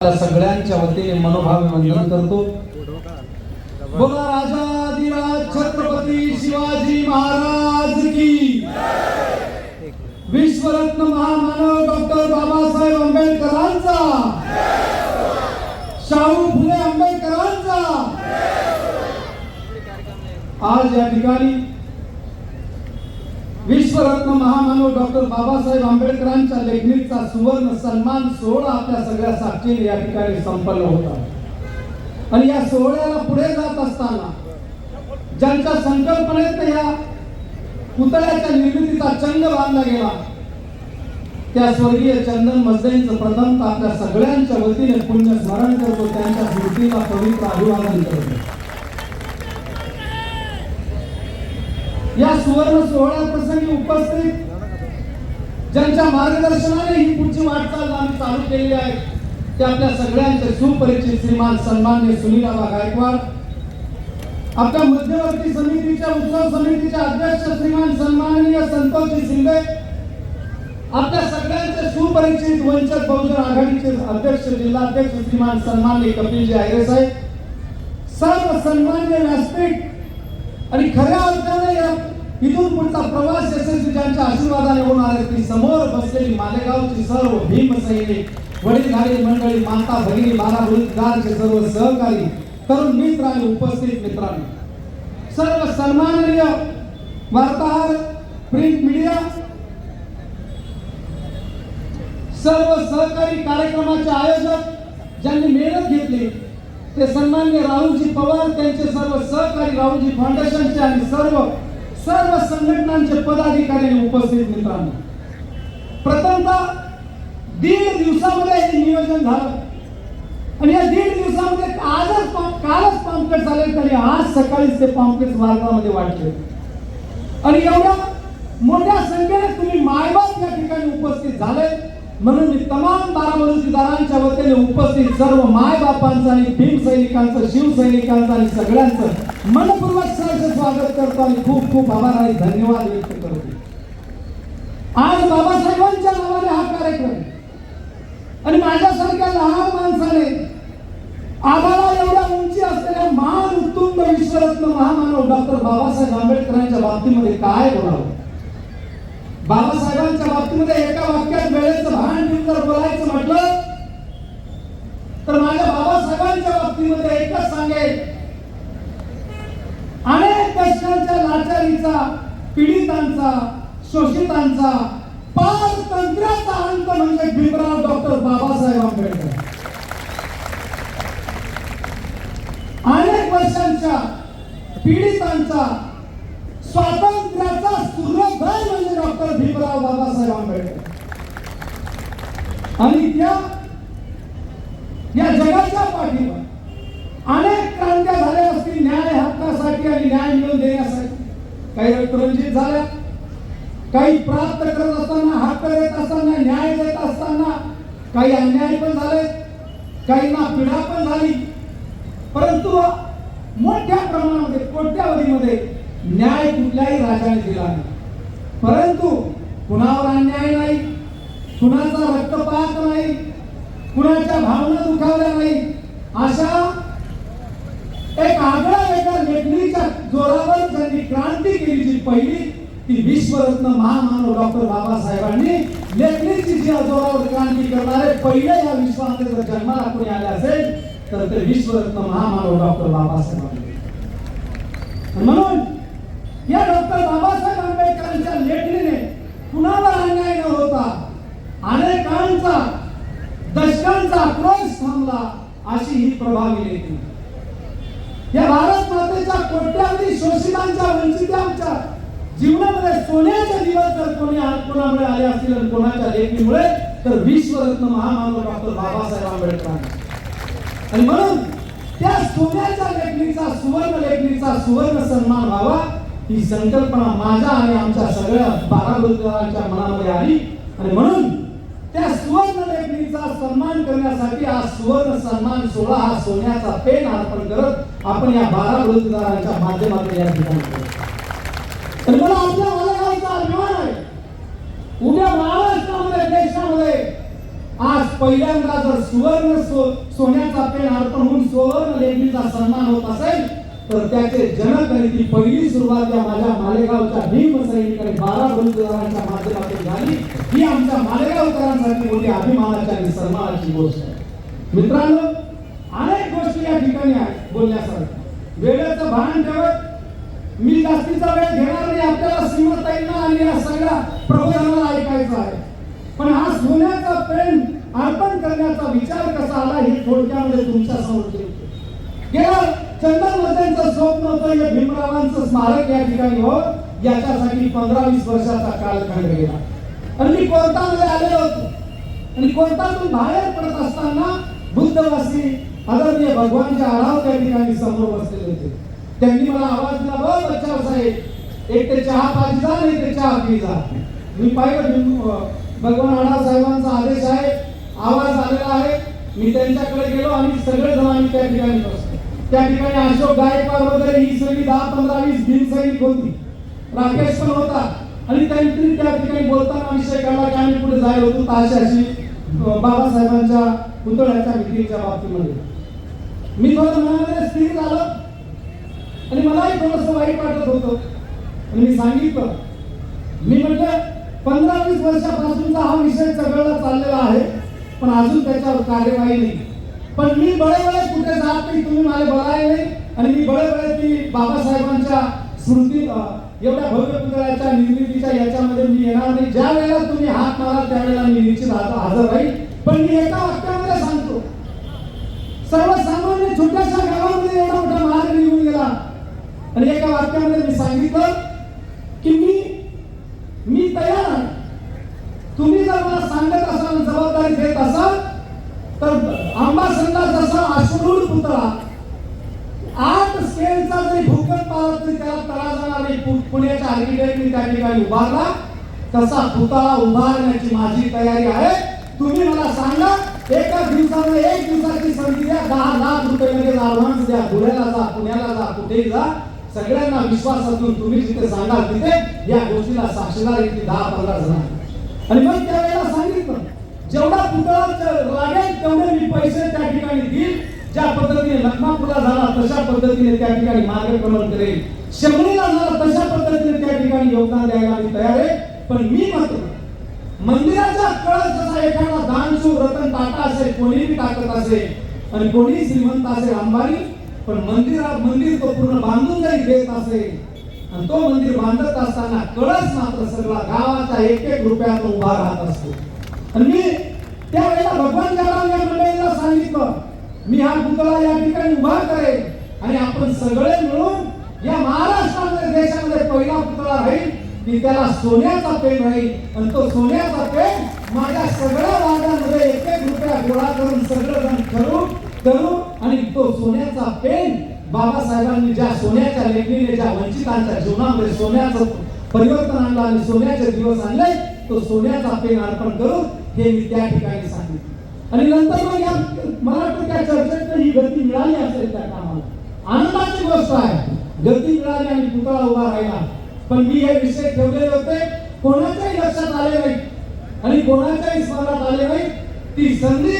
सगळ्यांच्या वतीने मनोभावे वंदन करतो. बोला राजाधिराज छत्रपती शिवाजी महाराज की विश्वरत्न महामानव डॉक्टर बाबासाहेब आंबेडकरांचा शाहू फुले आंबेडकरांचा आज या ठिकाणी विश्वरत्न महामानव डॉक्टर बाबासाहेब आंबेडकरांच्या लेखणीचा सुवर्ण सन्मान सोहळा आपल्या सगळ्या साक्षीने या ठिकाणी संपन्न होता आणि या सोहळ्याला पुढे जात असताना ज्यांच्या संकल्पनेत या पुतळ्याच्या निर्मितीचा चंग बांधला गेला त्या स्वर्गीय चंदन मजदेंचं प्रथम आपल्या सगळ्यांच्या वतीने पुण्य स्मरण करतो त्यांच्या स्मृतीला पवित्र अभिवादन करतो. या सुवर्ण सोहळ्या प्रसंगी उपस्थित ज्यांच्या मार्गदर्शनाने ही पुढची वाटचाल आम्ही चालू केली आहे ते आपल्या सगळ्यांचे सुपरिचित श्रीमान सन्मान्य सुनीलाबा गायकवाड आपल्या मध्यवर्ती समितीच्या उत्सव समितीच्या अध्यक्ष श्रीमान सन्माननीय संतोषजी शिंदे आपल्या सगळ्यांचे सुपरिचित वंचित बहुजन आघाडीचे अध्यक्ष जिल्हाध्यक्ष श्रीमान सन्माननीय कपिलजी आयरे साहेब सर्व सन्मान्य व्यासपीठ आणि खऱ्या अर्थाने या इथून पुढचा प्रवास यशस्वी ज्यांच्या आशीर्वादाने होणार आहे. ती समोर बसलेली मालेगावची सर्व भीम सैनिक वडीलधारी मंडळी माता भगिनी बाला रोजगारचे सर्व सहकारी तरुण मित्र आणि उपस्थित मित्रांनो. सर्व सन्माननीय वार्ताहर प्रिंट मीडिया सर्व सहकारी कार्यक्रमाचे आयोजक ज्यांनी मेहनत घेतली ते सन्मान्य राहुलजी पवार त्यांचे सर्व सहकारी राहुलजी फाउंडेशनचे आणि सर्व सर्व संघटनांचे पदाधिकारी उपस्थित मित्रांनो. प्रथमतः दीड दिवसामध्ये हे नियोजन झालं. आणि या दीड दिवसामध्ये आजच कालच पॉम्पलेट झाले तरी आज सकाळीच ते पॉम्पलेट भारतामध्ये वाटले आणि एवढ्या मोठ्या संख्येने तुम्ही मायबाप या ठिकाणी उपस्थित झाले. म्हणून मी तमाम बारामतीदारांच्या वतीने उपस्थित सर्व मायबापांचं आणि भीम सैनिकांचं शिवसैनिकांचं आणि सगळ्यांचं मनपूर्वक सरचं स्वागत करतो आणि खूप खूप आभार आणि धन्यवाद व्यक्त करतो. आज बाबासाहेबांच्या नावाने हा कार्यक्रम आणि माझ्यासारख्या लहान माणसाने आम्हाला एवढ्या उंची असलेल्या महान उत्तुंग विश्वरत्न महामानव डॉक्टर बाबासाहेब आंबेडकरांच्या बाबतीमध्ये काय बोलावं? बाबासाहेबांच्या बाबतीमध्ये एका वाक्यात वेळेचं भान ठेवून जर बोलायचं म्हटलं तर माझ्या बाबासाहेबांच्या बाबतीमध्ये एकच सांगेल अनेक कष्टांच्या लाचारीचा पीडितांचा शोषितांचा पारतंत्र्याचा अंत म्हणजे भीमराव डॉक्टर बाबासाहेब आंबेडकर. अनेक वर्षांच्या पीडितांचा स्वातंत्र्याचा सूर्योदय म्हणजे डॉक्टर भीमराव बाबासाहेब आंबेडकर. आणि त्या या जगाच्या पाठीवर अनेक क्रांत्या झाल्या असतील. न्याय हक्कासाठी आणि न्याय मिळवून देण्यासाठी. काही रक्तरंजित झाल्या. काही प्राप्त करत असताना हक्क देत असताना न्याय देत असताना काही अन्याय पण झाले. काहींना पीडा पण झाली. परंतु मोठ्या प्रमाणामध्ये कोट्यावधीमध्ये न्याय कुठल्याही राजाने दिला नाही. परंतु कुणावर अन्याय नाही कुणाचा रक्तपात नाही कुणाच्या भावना दुखावल्या नाही अशा एक आगळा एका लेखणीच्या जोरावर त्यांनी क्रांती केली जी पहिली ती विश्वरत्न महामानव डॉक्टर बाबासाहेबांनी. लेखणीची जी जोरावर क्रांती करणारे पहिले या विश्वामध्ये जर जन्माला कोणी आले असेल तर ते विश्वरत्न महामानव डॉक्टर बाबासाहेब म्हणून या डॉक्टर बाबासाहेब आंबेडकरांच्या लेखणीने कुणावर अन्याय न होता अनेकांचा दशकांचा आक्रोश थांबला अशी ही प्रभावी लेखणी या भारत मातेच्या कोट्यावधी शोषितांच्या वंचितांच्या जीवनामध्ये सोन्याचे दिवस जर कोणी आ- कोणामुळे आले असतील आणि कोणाच्या लेखीमुळे तर विश्वरत्न महामानव डॉक्टर बाबासाहेब आंबेडकर. आणि म्हणून त्या सोन्याच्या लेखणीचा सुवर्ण लेखणीचा सुवर्ण सन्मान व्हावा ही संकल्पना माझ्या आणि आमच्या सगळ्या बारा मनामध्ये आली. आणि म्हणून त्या सुवर्ण लेखणीचा सन्मान करण्यासाठी हा सुवर्ण सन्मान सोहळा हा सोन्याचा पेन अर्पण करत आपण या बारा रोजगारांच्या माध्यमातून या ठिकाणी तर मला आपल्या मालेगावचा अभिमान आहे. उद्या महाराष्ट्रामध्ये देशामध्ये आज पहिल्यांदा जर सुवर्ण सो सोन्याचा पेन अर्पण होऊन सुवर्ण लेखणीचा सन्मान होत असेल तर त्याचे जनक आणि ती पहिली सुरुवात या माझ्या मालेगावच्या भीम सैनिकांनी बारा बंधुदारांच्या माध्यमातून झाली. ही आमच्या मालेगावकरांसाठी मोठी अभिमानाची आणि सन्मानाची गोष्ट आहे. मित्रांनो अनेक गोष्टी या ठिकाणी आहेत बोलण्यासारख्या वेळेचं भान ठेवत मी जास्तीचा वेळ घेणार नाही आपल्याला सीमाताईंना आणि या सगळ्या प्रबोधनाला ऐकायचं आहे. पण हा सोन्याचा प्रेम अर्पण करण्याचा विचार कसा आला हे थोडक्यामध्ये तुमच्यासमोर गेला चंदन मध्यांचं स्वप्न होतं या भीमरावांचं स्मारक या ठिकाणी हो याच्यासाठी पंधरा वीस वर्षाचा कालखंड गेला. आणि मी कोर्टामध्ये आलेलो होतो. आणि कोर्टातून बाहेर पडत असताना बुद्धवासी आदरणीय भगवानचे आढाव त्या ठिकाणी समोर बसलेले होते. त्यांनी मला आवाज दिला बघ बच्चा साहेब एक ते चहा पाच जा नाही ते चहा पी जा. मी पाहिलं भगवान आढाव साहेबांचा आदेश आहे आवाज आलेला आहे. मी त्यांच्याकडे गेलो आणि सगळे जण आम्ही त्या ठिकाणी बसलो. त्या ठिकाणी अशोक गायकवाड वगैरे ही सगळी दहा पंधरा वीस भीम सैनिक होती. राकेश पण होता. आणि त्यांनी त्या ठिकाणी बोलताना विषय काढला की आम्ही पुढे जायला होतो ताशी अशी बाबासाहेबांच्या पुतळ्याच्या विक्रीच्या बाबतीमध्ये. मी थोडं मनामध्ये स्थिर झालो. आणि मलाही थोडस वाईट वाटत होतं. आणि मी सांगितलं. मी म्हटलं पंधरा वीस वर्षापासूनचा हा विषय चघळला चाललेला आहे पण अजून त्याच्यावर कार्यवाही नाही. पण मी बळे बळे कुठे जात नाही तुम्ही मला बघाय नाही. आणि मी बळे बळे ती बाबासाहेबांच्या स्मृती एवढ्या भव्य पुतळ्याच्या निर्मितीच्या याच्यामध्ये मी येणार नाही. ज्या वेळेला तुम्ही हात मारा त्यावेळेला मी निश्चित हजर हजर राहील. पण मी एका वाक्यामध्ये सांगतो सर्वसामान्य छोट्याशा गावामध्ये एवढा मोठा मार्ग निघून गेला. आणि एका वाक्यामध्ये मी सांगितलं की मी मी तयार आहे. तुम्ही जर मला सांगत असाल जबाबदारी देत असाल तर आंबासंगा जसा अश्वरूढ पुतळा आठ स्केलचा जरी भूकंप आला तरी त्याला तळा जाणार नाही पु- पुण्याच्या आर्किटेक्टने त्या ठिकाणी उभारला तसा पुतळा उभारण्याची माझी तयारी आहे. तुम्ही मला सांगा एका दिवसामध्ये एक दिवसाची संधी द्या दहा लाख रुपये लगेच ऍडव्हान्स द्या धुळ्याला जा पुण्याला जा कुठेही जा. सगळ्यांना विश्वासातून तुम्ही जिथे सांगाल तिथे या गोष्टीला साक्षीदार येतील दहा पंधरा जण आणि मग त्यावेळेला सांगितलं जेवढा पुतळा लागेल तेवढे मी पैसे त्या ठिकाणी देईल. ज्या पद्धतीने लखमापूरला झाला तशा पद्धतीने त्या ठिकाणी मार्गक्रमण करेल. शमणीला झाला तशा पद्धतीने त्या ठिकाणी योगदान द्यायला मी तयार आहे. पण मी मात्र मंदिराचा कळस जसा एखादा दानशूर रतन टाटा असेल कोणीही टाकत असेल आणि कोणी श्रीमंत असेल अंबानी पण मंदिरा मंदिर तो पूर्ण बांधून जरी देत असेल आणि तो मंदिर बांधत असताना कळस मात्र सगळा गावाचा एक एक रुपयात उभा राहत असतो. आणि मी त्यावेळेला भगवान जगराम या मंडळीला सांगितलं मी हा पुतळा या ठिकाणी उभा करेन आणि आपण सगळे मिळून या महाराष्ट्रामध्ये देशामध्ये पहिला पुतळा राहील. की त्याला सोन्याचा पेन राहील आणि तो सोन्याचा पेन माझ्या सगळ्या भागामध्ये एक एक रुपया गोळा करून सगळं जण करू करू आणि तो सोन्याचा पेन बाबासाहेबांनी ज्या सोन्याच्या लेखणीने ज्या वंचितांच्या जीवनामध्ये सोन्याचं परिवर्तन आणलं आणि सोन्याचे दिवस आणले तो सोन्याचा पेन अर्पण करू हे मी त्या ठिकाणी सांगितलं. आणि नंतर मग या मला वाटतं त्या चर्चेत ही गती मिळाली असेल त्या कामाला. आनंदाची गोष्ट आहे गती मिळाली आणि पुतळा उभा राहिला. पण मी हे विषय ठेवलेले होते कोणाच्याही लक्षात आले नाही. आणि कोणाच्याही स्मरणात आले नाही. ती संधी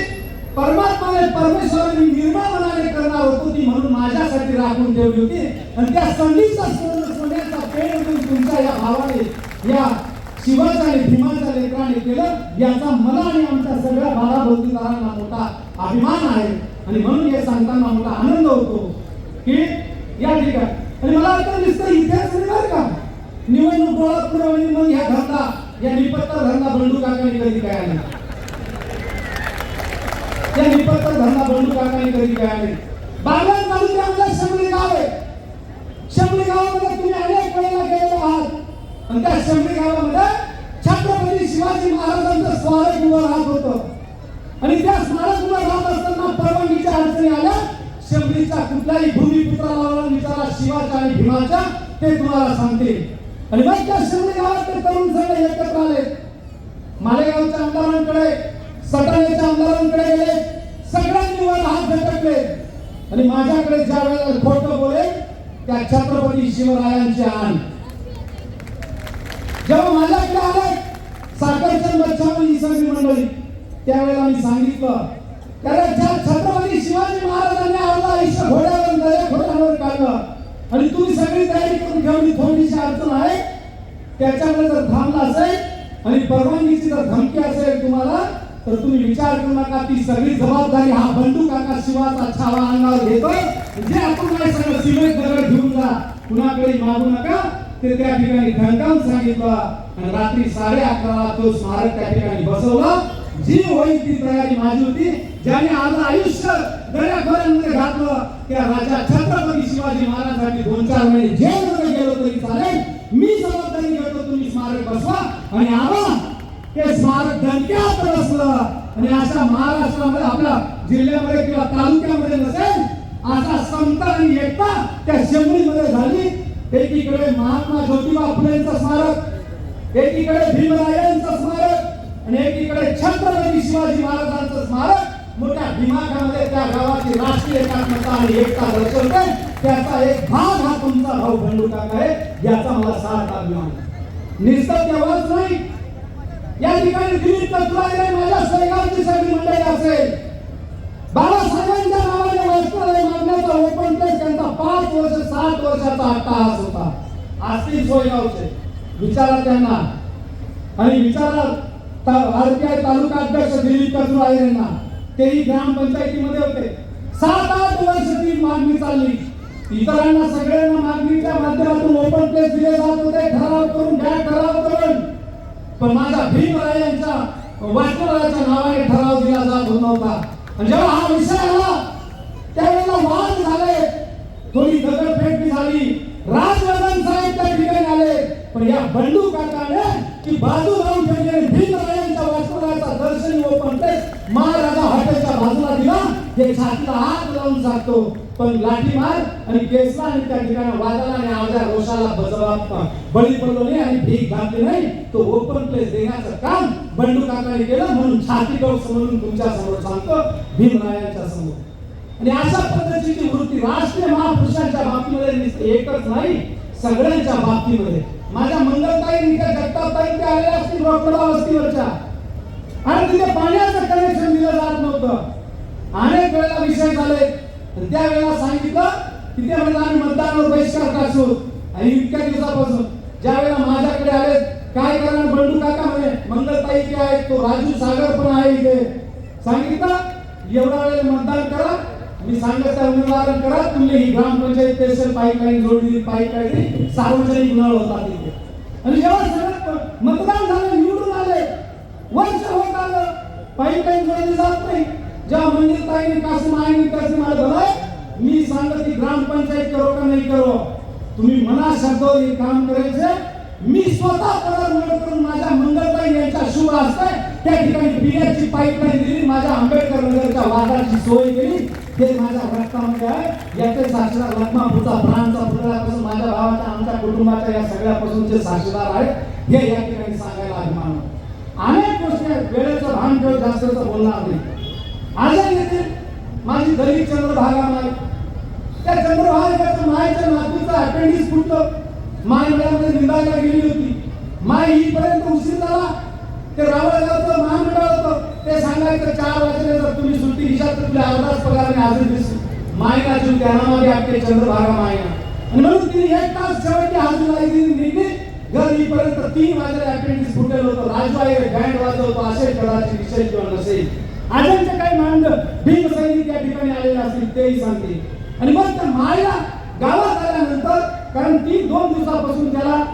परमात्माने परमेश्वराने निर्मळ मनाने करणार होतो ती म्हणून माझ्यासाठी राखून ठेवली होती. आणि त्या संधीचा सोन्याचा पेन तुमच्या या भावाने या शिवाच्या आणि भीमाच्या लेकराने केलं याचा मला आणि आमच्या सगळ्या बारा बौद्धिकारांना मोठा अभिमान आहे. आणि म्हणून हे सांगताना मोठा आनंद होतो की या ठिकाणी. आणि मला आता दिसतं इतिहास मिळणार का? निवडणूक डोळा पुढे मग ह्या धंदा या निपत्ता धंदा बंडू काकांनी कधी काय आला? या निपत्ता धंदा बंडू काकांनी कधी काय आले? बागलाण तालुक्यामध्ये शंभरी गाव आहे. शंभरी गावामध्ये तुम्ही अनेक वेळेला गेले आणि त्या शंभरी गावामध्ये छत्रपती शिवाजी महाराजांचं स्मारक उभं राहत होत. आणि त्या स्मारक उभं राहत असताना परवानगीच्या अडचणी आल्या. शंभरीच्या कुठल्याही भूमिपुत्राला विचारा शिवाच्या आणि भीमाच्या ते तुम्हाला सांगते आणि मग त्या शंभरी गावात तरुण सगळे एकत्र आले. मालेगावच्या आमदारांकडे सटाण्याच्या आमदारांकडे गेले. सगळ्यांनी वर हात झटकले. आणि माझ्याकडे ज्या वेळेला खोटं बोले त्या छत्रपती शिवरायांची आण. जेव्हा माझ्याकडे आले साखरचंद बच्चावन ही सगळी मंडळी. त्यावेळेला मी सांगितलं कारण ज्या छत्रपती शिवाजी महाराजांनी आपलं आयुष्य घोड्यावर नव्या घोड्यावर काढलं आणि तुम्ही सगळी तयारी करून ठेवली थोडीशी अडचण आहे त्याच्यामुळे जर थांबला असेल आणि परवानगीची जर धमकी असेल तुम्हाला तर तुम्ही विचार करू नका ती सगळी जबाबदारी हा बंडू काका शिवाचा छावा अंगावर घेतो जे आपण काय सगळं सिमेंट दगड घेऊन जा. कुणाकडे मागू नका. ते त्या ठिकाणी घंटावून सांगितलं आणि रात्री साडे अकराला तो स्मारक त्या ठिकाणी बसवला. जी होईल ती तयारी माझी होती. ज्याने आज आयुष्य दर्याखोऱ्यांमध्ये घातलं त्या राजा छत्रपती शिवाजी महाराजांनी दोन चार महिने जेलमध्ये गेलो तरी चालेल. मी जबाबदारी घेतो तुम्ही स्मारक बसवा. आणि आवा ते स्मारक दणक्यात बसलं. आणि अशा महाराष्ट्रामध्ये आपल्या जिल्ह्यामध्ये किंवा तालुक्यामध्ये नसेल असा समता आणि एकता त्या शेंबळीमध्ये झाली. एकीकडे महात्मा ज्योतिबा फुलेंचं स्मारक एकीकडे भीमरायांचं स्मारक आणि एकीकडे छत्रपती शिवाजी महाराजांचं स्मारक. मोठ्या दिमागामध्ये त्या गावाची राष्ट्रीय एकात्मता आणि एकता दर्शवते. त्याचा एक भाग हा तुमचा भाऊ बंडू काका आहे याचा मला साथ अभिमान निसत तेव्हाच नाही. या ठिकाणी दिलीप तत्वाने माझ्या स्वयंगावची सगळी मंडळी असेल. बाळासाहेबांच्या नावा वाचनालय ओपन त्यांचा पाच वर्ष सात वर्षाचा अट्टाहास होता. असतील सोयगावचे विचारा त्यांना आणि विचारा आरपीआय तालुका अध्यक्ष दिलीप कचुराळे यांना तेही ग्रामपंचायतीमध्ये होते. सात आठ वर्ष ती मागणी चालली. इतरांना सगळ्यांना मागणीच्या माध्यमातून ओपन प्लेस दिले जात होते. ठराव करून घ्या ठराव करून. पण माझ्या भीमराय यांच्या वाटणाच्या नावाने ठराव दिला जात होता आणि जेव्हा हा विषय आला वाद झाले थोडी दगडफेक झाली. राजवर्धन साहेब त्या ठिकाणी आले. पण या बंडू काकाने की बाजू लावून ठेवलेले भीमरायांच्या वाटणाचा दर्शनी ओपन टेस्ट महाराजा हॉटेलच्या बाजूला दिला. हे छातीला हात लावून सांगतो पण लाठीमार आणि केसला आणि त्या ठिकाणी वादाला आणि आमच्या रोषाला बजवा बळी पडलो नाही आणि भीक घातली नाही. तो ओपन प्लेस देण्याचं काम बंडू काकाने केलं म्हणून छाती गौर म्हणून तुमच्यासमोर सांगतो. भीमरायांच्या समोर. आणि अशा पद्धतीची वृत्ती राष्ट्रीय महापुरुषांच्या बाबतीमध्ये दिसते एकच नाही सगळ्यांच्या बाबतीमध्ये. माझ्या मंगलताई त्या जगतापताई ते आलेल्या असतील रोकडा वस्तीवरच्या आणि तिथे पाण्याचं कनेक्शन दिलं जात नव्हतं. अनेक वेळेला विषय झाले. त्यावेळेला सांगितलं की ते म्हणलं आम्ही मतदानावर बहिष्कार टाकू. आणि इतक्या दिवसापासून ज्या वेळेला माझ्याकडे आले काय करणार बंडू काका म्हणे मंगलताई जे आहे तो राजू सागर पण आहे इथे. सांगितलं एवढा वेळेला मतदान करा मी सांगत त्या करा. तुम्ही ही ग्रामपंचायत स्पेशल पाईपलाईन जोडली पाईपलाईन सार्वजनिक नळ होता तिथे. आणि जेव्हा सगळं मतदान झालं निवडून आले. वर्ष होत आलं. पाईपलाईन जोडली जात नाही. जेव्हा मंदिर ताईने कासिम आईने कासिम आलं मी सांगत की ग्रामपंचायत करो का नाही करो? तुम्ही मना शब्दावर हे काम करायचे. मी स्वतः पदार निवड करून माझ्या मंगलताई यांच्या शुभ असते त्या ठिकाणी पिण्याची पाईपलाईन दिली. माझ्या आंबेडकर नगरच्या वादाची सोय केली. हे माझ्या रक्तामध्ये आहे. याचे साक्षीदार लखमापूरचा प्राणचा पुतळ्यापासून माझ्या भावाच्या आमच्या कुटुंबाच्या या सगळ्यापासून जे साक्षीदार आहेत हे या ठिकाणी सांगायला अभिमान अनेक गोष्टी वेळेचं भान ठेव जास्तच बोलणार नाही. आजही येते माझी दलित चंद्रभागा माई त्या चंद्रभागाच्या मायच्या नातूचं अपेंडिक्स फुटलं. माय वेळामध्ये निंदायला गेली होती. माय इथपर्यंत उशीर झाला ते रावळगावचं महामंडळ होतं ते सांगायचं चार वाजले जर तुम्ही सुट्टी हिशात तर तुला अर्धाच पगाराने हजर दिसली मायना जीव ध्यानामध्ये आपले चंद्रभागा मायना. म्हणून तिने एक तास शेवटची हजर लागली निघली घर येईपर्यंत तीन वाजले अपेंडिक्स फुटेल होतं राजवाई बँड वाजवतो असेल कदाचित विषय किंवा नसेल. आजांचे काही मांड भीम सैनिक या ठिकाणी आलेले असतील तेही सांगते. आणि मग त्या मायला गावात आल्यानंतर कारण ती दोन दिवसापासून त्याला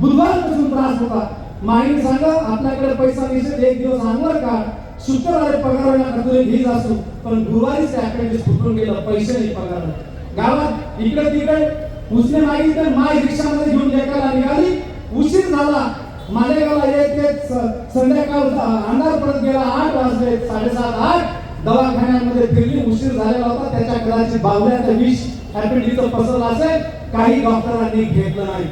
बुधवारपासून त्रास होता. माईने सांगा आपल्याकडे पैसा निषेध एक दिवस आणवर का? शुक्रवारी पगार तुला घेत असतो पण गुरुवारीच ते फुटून गेलं पैसे नाही पगार. गावात इकडे तिकडे उसने मागितले माय रिक्षामध्ये घेऊन एकाला निघाली उशीर झाला. मालेगावला येत येत संध्याकाळ अंधार परत गेला आठ वाजले साडेसात आठ. दवाखान्यामध्ये फिरली उशीर झालेला होता. त्याच्या कदाचित बावल्याचं विष ऍपेंडिक्स पसरलं असेल. काही डॉक्टरांनी घेतलं नाही.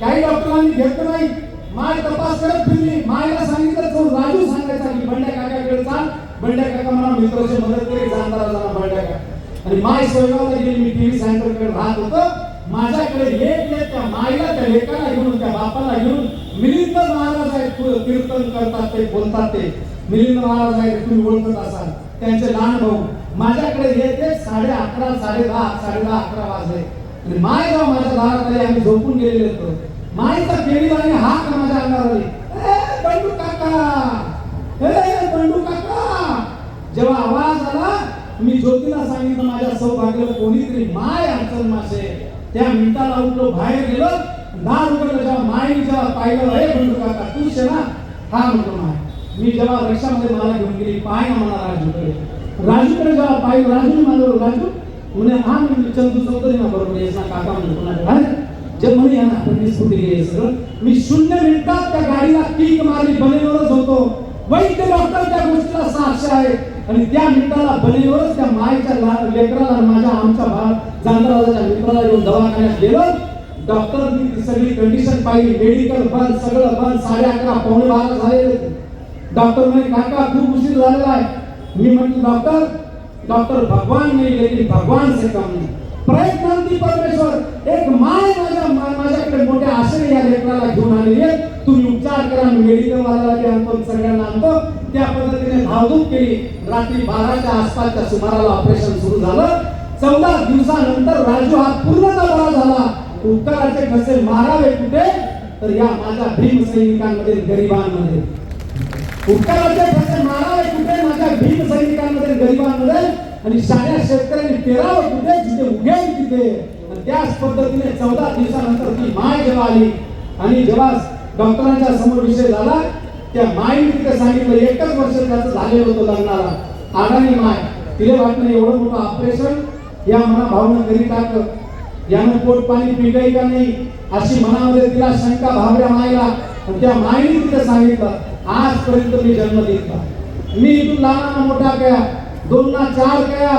काही डॉक्टरांनी घेतलं नाही. माय तपास करत फिरली. मायला सांगितलं तो राजू सांगायचा की बंड्या काकाकडे चाल. बंड्या काका मला मित्राची मदत केली जाणदारा जाणार बंड्या काका आणि माय सोयगावला गेली मी टीव्ही सेंटरकडे राहत होतो. माझ्याकडे एक येत त्या मायला त्या लेकाला घेऊन त्या बापाला घेऊन मिलिंद महाराज आहेत कीर्तन करतात ते बोलतात ते. मिलिंद महाराज आहेत तुम्ही ओळखत असाल. त्यांचे लहान भाऊ. माझ्याकडे येते साडे अकरा साडे दहा साडे दहा अकरा वाजले. आणि माय गाव माझ्या दारात आम्ही झोपून गेलेले होतो. माईचा केळी आणि हाक माझ्या अंगावर आली "ए, बंडू काका. ए बंडू काका. जेव्हा आवाज आला मी ज्योतीला सांगितलं माझ्या सौभाग्य कोणीतरी माय अडचण मासे. त्या मिनिटाला उठलो बाहेर गेलो. दार उघडलं जेव्हा मायने जेव्हा पाहिलं अरे बंडू काका तू ना? हा म्हणतो माय. मी जेव्हा रिक्षामध्ये मला घेऊन गेली पाय मला राजूकडे. राजूकडे जेव्हा पाहिलं राजूने म्हणलो राजू. उन्हा हा म्हणजे चंदू चौधरी ना बरोबर येस ना काका म्हणतो ना जे म्हणून या ना आपण मी स्कूटी गेली सगळं मी शून्य मिनिटात त्या गाडीला किक मारली बनेवरच होतो. वैद्य डॉक्टर त्या गोष्टीला साक्ष आहे. आणि त्या मिनिटाला बनेवरच त्या मायच्या लेकराला माझ्या आमच्या भा जांगराच्या मित्राला येऊन दवाखान्यात गेलो. डॉक्टरनी ती सगळी कंडिशन पाहिली मेडिकल बंद सगळं बंद साडे अकरा पावणे बारा झाले. डॉक्टर म्हणे काका खूप उशीर झालेला आहे मी म्हटलं डॉक्टर डॉक्टर भगवान नाही लेकिन भगवान से कम नाही. प्रयत्नांती परमेश्वर एक माय माझ्या माझ्याकडे मोठ्या आशेने या लेकराला घेऊन आलेली आहे तुम्ही उपचार करा मी मेडिकल वाल्याला ते आणतो सगळ्यांना आणतो. त्या पद्धतीने धावधूक केली. रात्री बाराच्या आसपासच्या सुमाराला ऑपरेशन सुरू झालं. चौदा दिवसानंतर राजू हा पूर्णतः बरा झाला. उपकाराचे कसे मारावे कुठे? तर या माझ्या भीम सैनिकांमध्ये गरिबांमध्ये. उपकाराचे ठसे मारावे कुठे? माझ्या भीम सैनिकांमध्ये गरिबांमध्ये. आणि शाळा शेतकऱ्यांनी पेरावं कुठे? जिथे उगेल तिथे त्याच पद्धतीने चौदा दिवसानंतर ती माय जेव्हा आली आणि जेव्हा डॉक्टरांच्या समोर विषय झाला त्या माईने तिथे सांगितलं एकच वर्ष त्याचं झालेलं होतं लग्नाला. आगामी माय तिला वाटलं एवढं मोठं ऑपरेशन या मना भावना घरी टाक यानं पोट पाणी पिकाई का नाही? अशी मनामध्ये तिला शंका भावऱ्या मायला. त्या माईने तिथे सांगितलं आजपर्यंत मी जन्म घेतला. मी इथून लहान मोठा कया दोन ना चार कया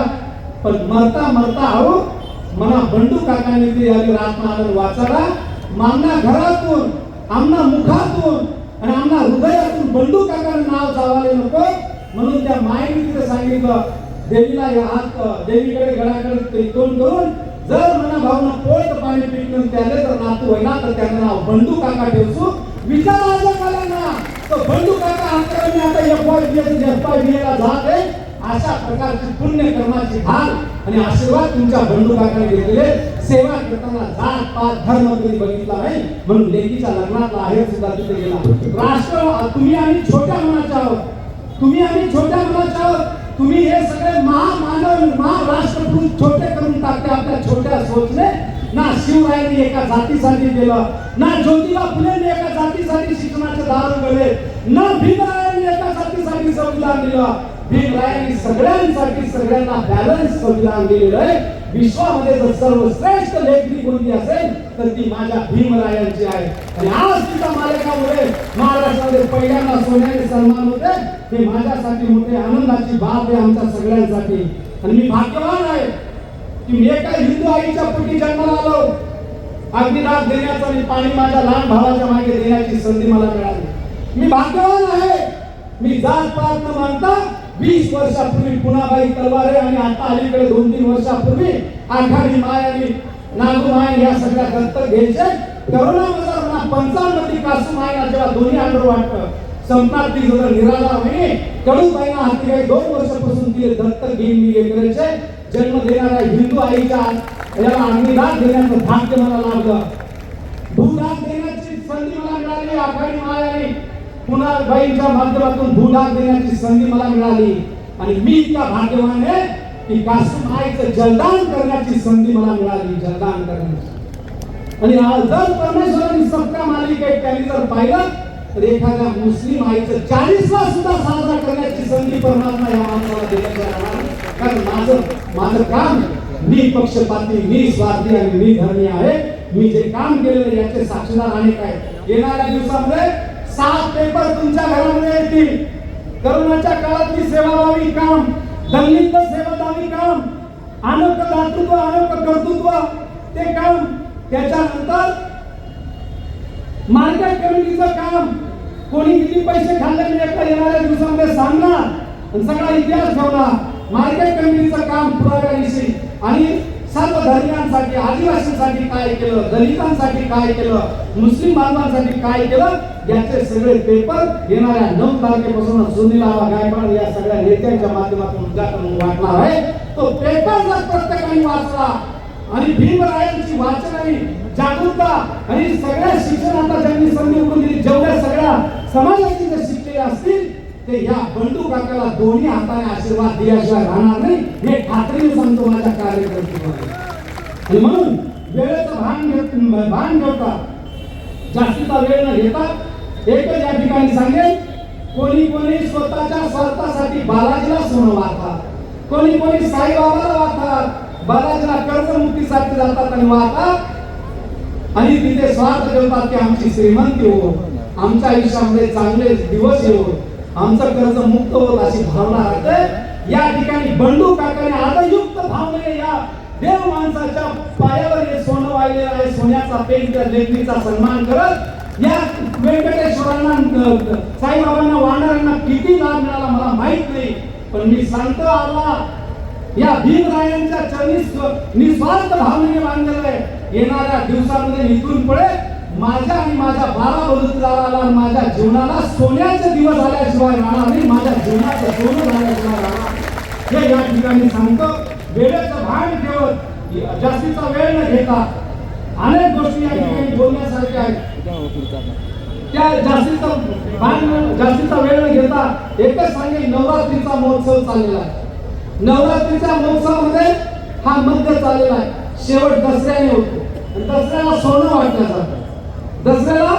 पण मरता मरता आहो मला बंडू काकांनी ते आले रातनालन वाचाला मामना घरातून आमना मुखातून आणि आमना हृदयातून बंडू काकांना नाव जावाले नको. म्हणून त्या मायेने तिथे सांगितलं देवीला या हात देवीकडे घराकडे ते तोंड करून जर मना भावना पोळत पाणी पिकून त्याले तर नातू होईना तर त्यांना नाव बंडू काका ठेवसू. विचार आजा कालांना तर बंडू काका अंतर आता F Y B S F Y B एला जात आहे. अशा प्रकारची पुण्य कर्माची भाग आणि आशीर्वाद तुमच्या बंडू काकाने घेतलेले सेवा करताना जात पात धर्म कधी बघितला नाही. म्हणून लेकीच्या लग्नातला आहे सुद्धा तिथे गेला. राष्ट्र तुम्ही आम्ही छोट्या मनाच्या आहोत. तुम्ही आम्ही छोट्या मनाच्या आहोत. तुम्ही हे सगळे महामानव महाराष्ट्रभूत छोटे करून टाकते आपल्या छोट्या सोचने. ना शिवरायांनी एका जातीसाठी केलं ना ज्योतिबा फुलेंनी एका जातीसाठी शिक्षणाचे दार उघडले ना भीमरायांनी एका जातीसाठी संविधान दिलं. भीमरायांनी सगळ्यांसाठी सगळ्यांना बॅलन्स संविधान दिलेलं आहे. विश्वामध्ये जर सर्वश्रेष्ठ लेखणी कोणती असेल तर ती माझ्या भीमरायांची आहे. आणि आज तिच्या मालकामुळे महाराष्ट्रामध्ये पहिल्यांदा सोन्याने सन्मान होते. ते माझ्यासाठी मोठे आनंदाची बाब आहे आमच्या सगळ्यांसाठी. आणि मी भाग्यवान आहे की मी एका हिंदू आईच्या पोटी जन्माला आलो. अग्निदान देण्याचं आणि पाणी माझ्या लहान भावाच्या मागे देण्याची संधी मला मिळाली. मी भाग्यवान आहे. मी जात पात न मानता वीस वर्षापूर्वी पुनाबाई तलवारे आणि आता अलीकडे दोन तीन वर्षापूर्वी आखाडी माय आणि नागू माय या सगळ्या दत्तक घ्यायचे. करोना मला पंचावन्नमध्ये कासू मायना जेव्हा दोन्ही आंध्र वाटतं. संपणार ती जर निराला होईल कडू बाईना हाती काही दोन वर्षापासून ती दत्तक घेऊन मी करायचे जन्म देणाऱ्या हिंदू आईच्या याला अग्निदान देण्याचं भाग्य मला लाभलं भूदान देण्याची संधी मला मिळाली. आखाडी माय आणि बाईंच्या माध्यमातून भूभाग देण्याची संधी मला मिळाली. आणि मी इतका भाग्यवान आहे की कासू माईचं जलदान करण्याची संधी मला मिळाली जलदान करण्याची. आणि आज जर परमेश्वरांनी सबका मालिक आहे त्यांनी जर पाहिलं तर एखाद्या मुस्लिम आईचं चाळीसला सुद्धा साजरा करण्याची संधी परमात्मा या माणसाला दिल्याच्या कारण माझं माझं काम मी पक्षपाती मी स्वार्थी आणि मी धर्मी आहे. मी जे काम केलेलं याचे साक्षीदार अनेक आहेत येणाऱ्या दिवसामध्ये सात तुमच्या घरामध्ये येतील. करोनाच्या काळातली सेवाभावी काम दलित सेवाभावी काम अनोख दातृत्व अनोख कर्तृत्व ते काम त्याच्यानंतर मार्केट कमिटीचं काम कोणी किती पैसे खाल्ले मी एका येणाऱ्या दिवसामध्ये सांगणार. सगळा इतिहास ठेवला मार्केट कमिटीचं काम पुराव्याविषयी आणि सर्व धर्मियांसाठी आदिवासींसाठी काय केलं दलितांसाठी काय केलं मुस्लिम बांधवांसाठी काय केलं याचे सगळे पेपर येणाऱ्या नऊ तारखेपासून सुनील गायकवाड या सगळ्या नेत्यांच्या माध्यमातून उद्घाटन वाटणार आहे. तो पेपर जर प्रत्येकाने वाचला आणि भीमरायांची वाचन आणि जागरूकता आणि सगळ्या शिक्षणाचा ज्यांनी संधी उघडून दिली जेवढ्या सगळ्या समाजाचे जे शिकलेले असतील ते या बंडू काकाला दोन्ही हाताने आशीर्वाद दिल्याशिवाय राहणार नाही. हे खात्रीने सांगतो माझ्या कार्यकर्त्यांना आणि म्हणून वेळेचं भान घेत भान ठेवता जास्तीचा वेळ न घेता एकच या ठिकाणी सांगेल कोणी कोणी स्वतःच्या स्वार्थासाठी बालाजीला सोनं वाहतात. कोणी कोणी साईबाबाला वाहतात. बालाजीला कर्जमुक्तीसाठी जातात आणि वाहतात. आणि तिथे स्वार्थ ठेवतात की आमची श्रीमंती हो. आमच्या आयुष्यामध्ये चांगले दिवस येऊ आमचं कर्ज मुक्त होत अशी भावना राहते या ठिकाणी बंडू काकाने आदयुक्त भावने या देव माणसाच्या पायावर हे सोनं वाहिलेलं आहे. सोन्याचा पेंट लेखणीचा सन्मान करत या व्यंकटेश्वरांना साईबाबांना वाहणाऱ्यांना किती लाभ मिळाला मला माहीत नाही. पण मी सांगतो आला या भीमरायांच्या चरणी निस्वार्थ भावनेने बांधलेलं आहे. येणाऱ्या दिवसामध्ये इथून पडेल माझ्या आणि माझ्या बारा बलुतेदाराला आणि माझ्या जीवनाला सोन्याचे दिवस झाल्याशिवाय राहणार नाही माझ्या जीवनाचं सोनं झाल्याशिवाय राहणार हे या ठिकाणी सांगतो वेळेचं भान ठेवत जास्तीचा वेळ न घेता अनेक गोष्टी या ठिकाणी बोलण्यासारख्या आहेत. त्या जास्तीचा भान जास्तीचा वेळ न घेता एकच सांगेल नवरात्रीचा महोत्सव चाललेला आहे. नवरात्रीच्या महोत्सवामध्ये हा मध्य चाललेला आहे. शेवट दसऱ्याने होतो. दसऱ्याला सोनं वाटलं जातं दसऱ्याला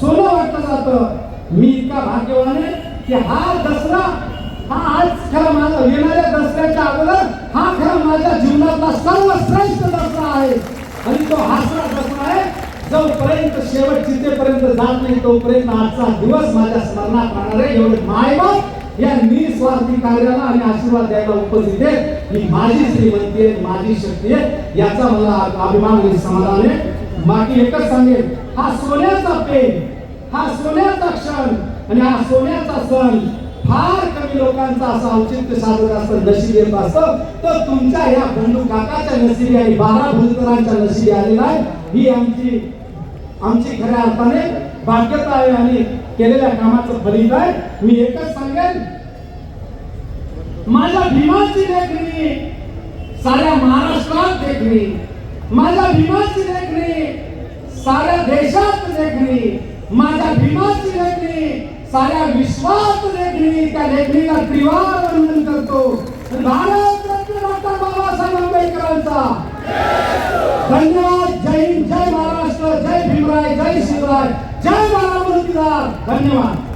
सोनं वाटलं जातं. मी इतका भाग्यवान आहे की हा दसरा हा आज खरा माझा येणाऱ्या दसऱ्याच्या अगोदर हा खरा माझ्या जीवनातला सर्वश्रेष्ठ दसरा आहे. आणि तो हासरा दसरा आहे जोपर्यंत शेवट चितेपर्यंत जात नाही तोपर्यंत आजचा दिवस माझ्या स्मरणात राहणार आहे. एवढे मायबाप या निस्वार्थी कार्याला आणि आशीर्वाद द्यायला उपस्थित आहे ही माझी श्रीमंती आहे माझी शक्ती आहे याचा मला अभिमान आणि समाधान आहे. बाकी एकच सांगेल हा सोन्याचा पेन हा सोन्याचा क्षण आणि हा सोन्याचा सण फार कमी लोकांचा असं औचित्य साधत असतं नशीब येत असतं. तर तुमच्या या बंधू काकाच्या नशिबी आणि बारा भुजकरांच्या नशिबी आलेला आहे ही आमची आमची खऱ्या अर्थाने बाध्यता आहे आणि केलेल्या कामाचं फलित आहे. मी एकच सांगेन माझ्या भीमाची लेखणी साऱ्या महाराष्ट्रात लेखणी माझ्या भीमाची लेखणी साऱ्या देशात लेखणी माझ्या भीमाची लेखणी साऱ्या विश्वात लेखणी त्या लेखणीला त्रिवार वंदन करतो. भारत रत्न डॉक्टर बाबासाहेब आंबेडकरांचा. धन्यवाद जय हिंद जय महाराष्ट्र जय भीमराय जय शिवराय जय बारामतीदार धन्यवाद.